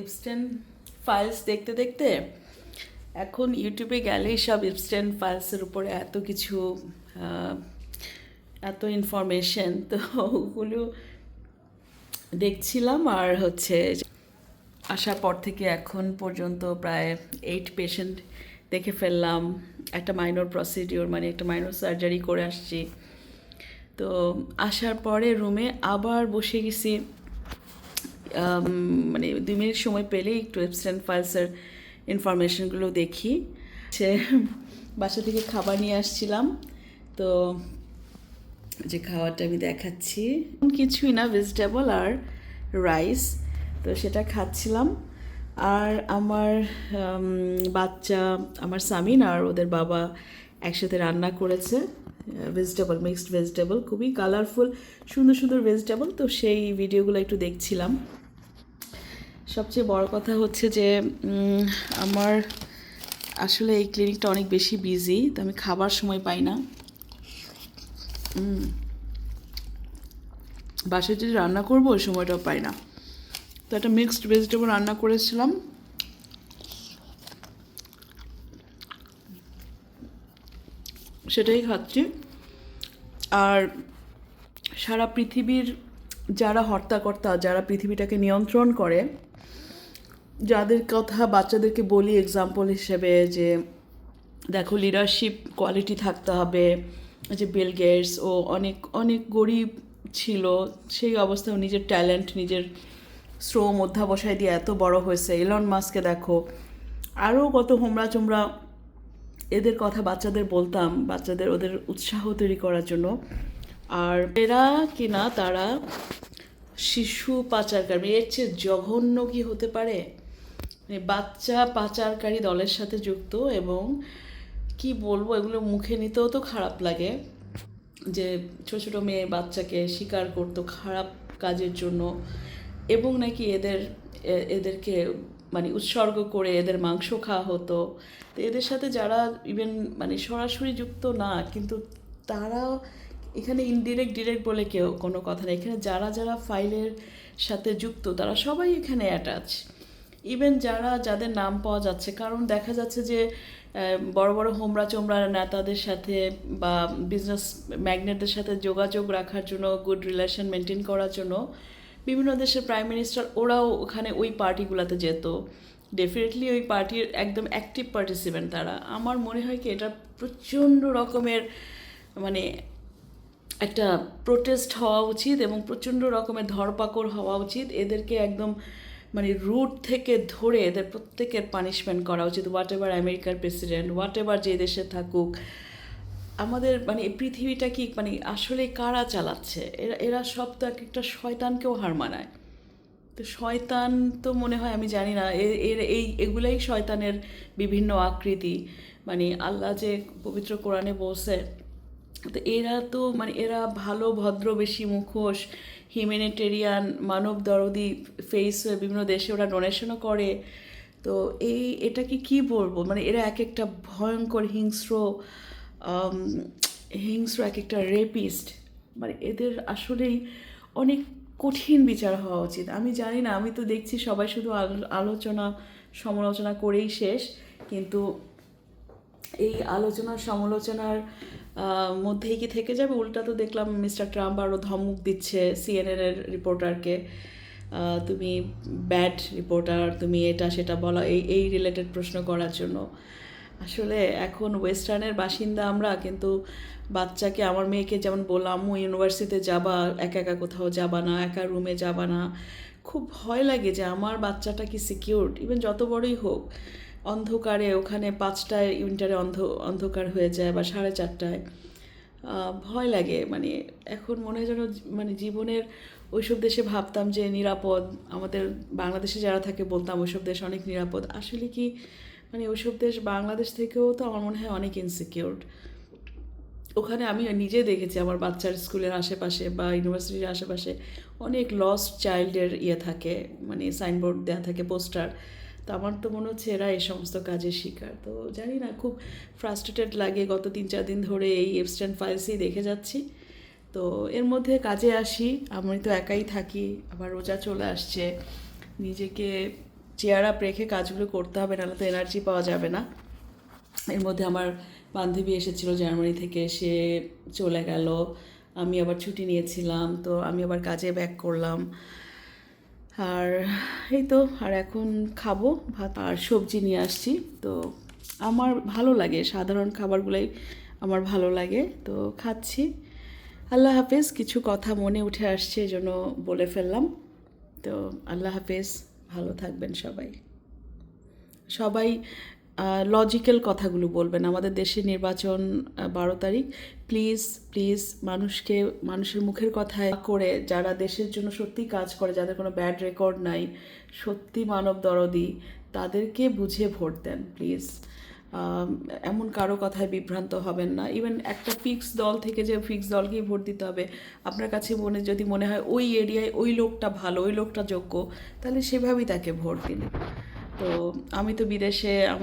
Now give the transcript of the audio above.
ইপস্টেন files দেখতে দেখতে এখন ইউটিউবে গেলেই সব ইপস্টেন ফাইলসের উপরে এত কিছু এত ইনফরমেশন তো ওগুলো দেখছিলাম আর হচ্ছে আসার পর থেকে এখন পর্যন্ত প্রায় এইট পেশেন্ট দেখে ফেললাম। একটা মাইনর প্রসিডিওর মানে একটা মাইনর সার্জারি করে আসছি। তো আসার পরে রুমে আবার বসে গেছি। মানে দুই মিনিট সময় পেলেই একটু অ্যাবসেন্ট ফাইলসের ইনফরমেশনগুলো দেখি। সে বাসা থেকে খাবার নিয়ে আসছিলাম। তো যে খাবারটা আমি দেখাচ্ছি। কিছুই না ভেজিটেবল আর রাইস তো সেটা খাচ্ছিলাম। আর আমার বাচ্চা, আমার সামিন আর ওদের বাবা একসাথে রান্না করেছে। ভেজিটেবল মিক্সড ভেজিটেবল খুবই কালারফুল সুন্দর সুন্দর ভেজিটেবল তো সেই ভিডিওগুলো একটু দেখছিলাম। সবচেয়ে বড় কথা হচ্ছে যে আমার আসলে এই ক্লিনিকটা অনেক বেশি বিজি তো আমি খাবার সময় পাই না। বাসায় যদি রান্না করব, ওই সময়টাও পাই না। তো একটা মিক্সড ভেজিটেবল রান্না করেছিলাম। সেটাই খাচ্ছি। আর সারা পৃথিবীর যারা হর্তাকর্তা, যারা পৃথিবীটাকে নিয়ন্ত্রণ করে, যাদের কথা বাচ্চাদেরকে বলি এক্সাম্পল হিসেবে যে, দেখো লিডারশিপ কোয়ালিটি থাকতে হবে যে বিল গেটস ও অনেক অনেক গরিব ছিল, সেই অবস্থায় নিজের ট্যালেন্ট নিজের শ্রম অধ্যাবসায় দিয়ে এত বড় হয়েছে। এলন মাস্কে দেখো আরও কত হোমরা চোমরা এদের কথা বাচ্চাদের বলতাম, বাচ্চাদের ওদের উৎসাহ তৈরি করার জন্য। আর এরা কিনা, তারা শিশু পাচারকারী এর চেয়ে জঘন্য কি হতে পারে? মানে বাচ্চা পাচারকারী দলের সাথে যুক্ত এবং কি বলব, এগুলো মুখে নিতেও তো খারাপ লাগে যে ছোট ছোট মেয়ে বাচ্চাকে শিকার করতো খারাপ কাজের জন্য এবং নাকি এদের এদেরকে মানে উৎসর্গ করে এদের মাংস খাওয়া হতো। তো এদের সাথে যারা ইভেন মানে সরাসরি যুক্ত না, কিন্তু তারা এখানে ইনডিরেক্ট ডিরেক্ট বলে কেউ কোনো কথা নেই। এখানে যারা যারা ফাইলের সাথে যুক্ত, তারা সবাই এখানে অ্যাটাচ ইভেন যারা, যাদের নাম পাওয়া যাচ্ছে, কারণ দেখা যাচ্ছে যে বড় বড় হোমরা চোমরা নেতাদের সাথে বা বিজনেস ম্যাগনেটদের সাথে যোগাযোগ রাখার জন্য গুড রিলেশন মেনটেন করার জন্য বিভিন্ন দেশের প্রাইম মিনিস্টার ওরাও ওখানে ওই পার্টিগুলোতে যেত। ডেফিনেটলি ওই পার্টির একদম অ্যাক্টিভ পার্টিসিপেন্ট তারা। আমার মনে হয় কি, এটা প্রচণ্ড রকমের মানে একটা প্রোটেস্ট হওয়া উচিত এবং প্রচণ্ড রকমের ধরপাকড় হওয়া উচিত। এদেরকে একদম মানে রুট থেকে ধরে এদের প্রত্যেকের পানিশমেন্ট করা উচিত। হোয়াট এভার আমেরিকার প্রেসিডেন্ট হোয়াট এভার যে দেশে থাকুক, আমাদের মানে এই পৃথিবীটা কি মানে আসলে কারা চালাচ্ছে? এরা এরা সব তো এক একটা শয়তানকেও হার মানায়। তো শয়তান তো মনে হয়, আমি জানি না এর এই, এগুলাই শয়তানের বিভিন্ন আকৃতি। মানে আল্লাহ যে পবিত্র কোরআনে বলছে তো এরা তো মানে এরা ভালো, ভদ্র, বেশি মুখোশ, হিউম্যানিটেরিয়ান, মানব দরদি ফেস হয়ে বিভিন্ন দেশে ওরা ডোনেশনও করে। তো এই এটাকে কি বলব? মানে এরা এক একটা ভয়ঙ্কর হিংস্র হিংস্র এক একটা রেপিস্ট মানে এদের আসলেই অনেক কঠিন বিচার হওয়া উচিত। আমি জানি না, আমি তো দেখছি সবাই শুধু আলোচনা, সমালোচনা করেই শেষ। কিন্তু এই আলোচনা, সমালোচনার মধ্যেই কি থেকে যাবে? উল্টা তো দেখলাম মিস্টার ট্রাম্প আরও ধমক দিচ্ছে সিএনএন এর রিপোর্টারকে। তুমি ব্যাড রিপোর্টার, তুমি এটা সেটা বলা, এই এই রিলেটেড প্রশ্ন করার জন্য। আসলে এখন ওয়েস্টার্নের বাসিন্দা আমরা, কিন্তু বাচ্চাকে, আমার মেয়েকে যেমন বললাম, আম্মু ইউনিভার্সিটিতে যাবা, একা একা কোথাও যাবা না, একা রুমে যাবা না। খুব ভয় লাগে যে আমার বাচ্চাটা কি সিকিউরড ইভেন যত বড়ই হোক অন্ধকারে, ওখানে পাঁচটায় উইন্টারে অন্ধ, অন্ধকার হয়ে যায় বা সাড়ে চারটায়। ভয় লাগে মানে এখন মনে হয় যেন মানে জীবনের ওইসব দেশে ভাবতাম যে নিরাপদ, আমাদের বাংলাদেশে যারা থাকে বলতাম ওইসব দেশ অনেক নিরাপদ। আসলে কি মানে ওইসব দেশ বাংলাদেশ থেকেও তো আমার মনে হয় অনেক ইনসিকিউরড ওখানে আমি নিজে দেখেছি আমার বাচ্চার স্কুলের আশেপাশে বা ইউনিভার্সিটির আশেপাশে অনেক লস্ট চাইল্ডের ইয়ে থাকে মানে সাইনবোর্ড দেওয়া থাকে পোস্টার তো আমার তো মনে হচ্ছে এরা এই সমস্ত কাজের শিকার। তো জানি না, খুব ফ্রাস্ট্রেটেড লাগে গত তিন চার দিন ধরে এই এফস্টেন ফাইলসই দেখে যাচ্ছি। তো এর মধ্যে কাজে আসি, আমি তো একাই থাকি, আবার রোজা চলে আসছে। নিজেকে চেয়ার আপ রেখে কাজগুলো করতে হবে, নাহলে তো এনার্জি পাওয়া যাবে না। এর মধ্যে আমার বান্ধবী এসেছিল জার্মানি থেকে, সে চলে গেল। আমি আবার ছুটি নিয়েছিলাম, তো আমি আবার কাজে ব্যাক করলাম। আর এই তো, আর এখন খাব ভাত আর সবজি নিয়ে আসছি। তো আমার ভালো লাগে, সাধারণ খাবারগুলোই আমার ভালো লাগে। তো খাচ্ছি। আল্লাহ হাফেজ, কিছু কথা মনে উঠে আসছে এই জন্য বলে ফেললাম। তো আল্লাহ হাফেজ, ভালো থাকবেন সবাই। সবাই লজিক্যাল কথাগুলো বলবেন। আমাদের দেশের নির্বাচন বারো তারিখ। প্লিজ প্লিজ মানুষকে, মানুষের মুখের কথায় করে যারা দেশের জন্য সত্যি কাজ করে, যাদের কোনো ব্যাড রেকর্ড নাই, সত্যি মানব দরদি, তাদেরকে বুঝে ভোট দেন প্লিজ এমন কারও কথায় বিভ্রান্ত হবেন না। ইভেন একটা ফিক্স দল থেকে যে ফিক্স দলকেই ভোট দিতে হবে, আপনার কাছে মনে, যদি মনে হয় ওই এরিয়ায় ওই লোকটা ভালো, ওই লোকটা যোগ্য, তাহলে সেভাবেই তাকে ভোট দিন। তো আমি তো বিদেশে